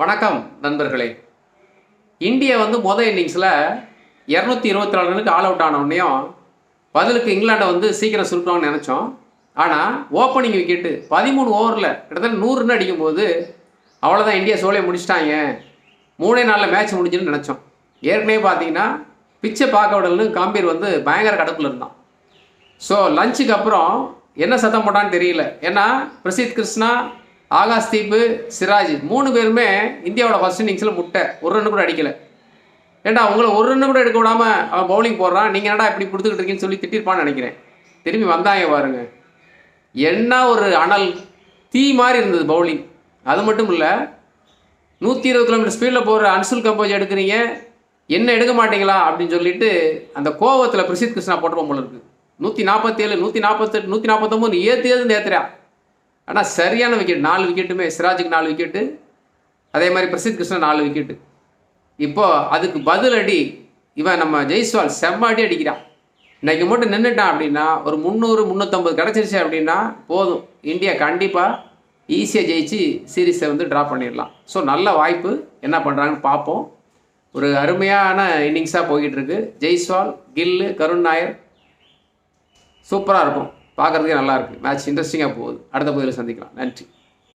வணக்கம் நண்பர்களே. இந்தியா வந்து மொதல் இன்னிங்ஸில் இரநூத்தி இருபத்தி நாலு ரனுக்கு ஆல் அவுட் ஆனவுடனேயும் பதிலுக்கு இங்கிலாண்டை வந்து சீக்கிரம் சுருட்டுவாங்கன்னு நினச்சோம். ஆனால் ஓப்பனிங் விக்கெட்டு பதிமூணு ஓவரில் கிட்டத்தட்ட நூறு ரன் அடிக்கும்போது அவ்வளோதான் இந்தியா சோலையை முடிச்சிட்டாங்க. மூணே நாளில் மேட்ச் முடிஞ்சுன்னு நினச்சோம். ஏற்கனவே பார்த்தீங்கன்னா பிச்சை பார்க்க விடலன்னு காம்பீர் வந்து பயங்கர கடுப்பில் இருந்தான். ஸோ லஞ்சுக்கு அப்புறம் என்ன சத்தம் போட்டான்னு தெரியல. ஏன்னா பிரசித் கிருஷ்ணா ஆகாஷ் தீப்பு சிராஜ் மூணு பேருமே இந்தியாவோட ஃபஸ்ட் இன்னிங்ஸில் முட்டை. ஒரு ரன்னு கூட அடிக்கலை. ஏண்டா உங்களை ஒரு ரன்னு கூட எடுக்க விடாமல் அவன் பவுலிங் போடுறான்? நீங்கள் என்னடா இப்படி கொடுத்துக்கிட்டு இருக்கீங்கன்னு சொல்லி திட்டிருப்பான்னு நினைக்கிறேன். திரும்பி வந்தாங்க பாருங்க. என்ன ஒரு அனல் தீ மாதிரி இருந்தது பவுலிங் அது மட்டும் இல்லை நூற்றி இருபது கிலோமீட்டர் ஸ்பீடில் போகிற அன்சுல் கம்போஜ் எடுக்கிறீங்க. என்ன எடுக்க மாட்டீங்களா? அப்படின்னு சொல்லிட்டு அந்த கோவத்தில் பிரசித் கிருஷ்ணா போட்டுருவோம் போல இருக்குது நூற்றி நாற்பத்தேழு நூற்றி நாற்பத்தெட்டு நூற்றி நாற்பத்தொம்போது ஏற்று ஏதுன்னு ஏற்றுறா ஆனால் சரியான விக்கெட் நாலு விக்கெட்டுமே சிராஜுக்கு நாலு விக்கெட்டு அதே மாதிரி பிரசித் கிருஷ்ணன் நாலு விக்கெட்டு இப்போது அதுக்கு பதில் அடி இவன் நம்ம ஜெய்ஸ்வால் செம்ம அடி அடிக்கிறான். இன்னைக்கு மட்டும் நின்றுட்டான் அப்படின்னா ஒரு முந்நூறு முந்நூற்றம்பது கிடச்சிருச்சு அப்படின்னா போதும். இந்தியா கண்டிப்பாக ஈஸியாக ஜெயிச்சு சீரீஸை வந்து ட்ரா பண்ணிடலாம். ஸோ நல்ல வாய்ப்பு. என்ன பண்ணுறாங்கன்னு பார்ப்போம். ஒரு அருமையான இன்னிங்ஸாக போய்கிட்டு இருக்கு. ஜெய்ஸ்வால் கில்லு கருண் நாயர். சூப்பராக இருக்கும். பார்க்குறதுக்கே நல்லாயிருக்கு மேட்ச் இன்ட்ரெஸ்டிங்காக போகுது. அடுத்த பதிவில் சந்திக்கலாம். நன்றி.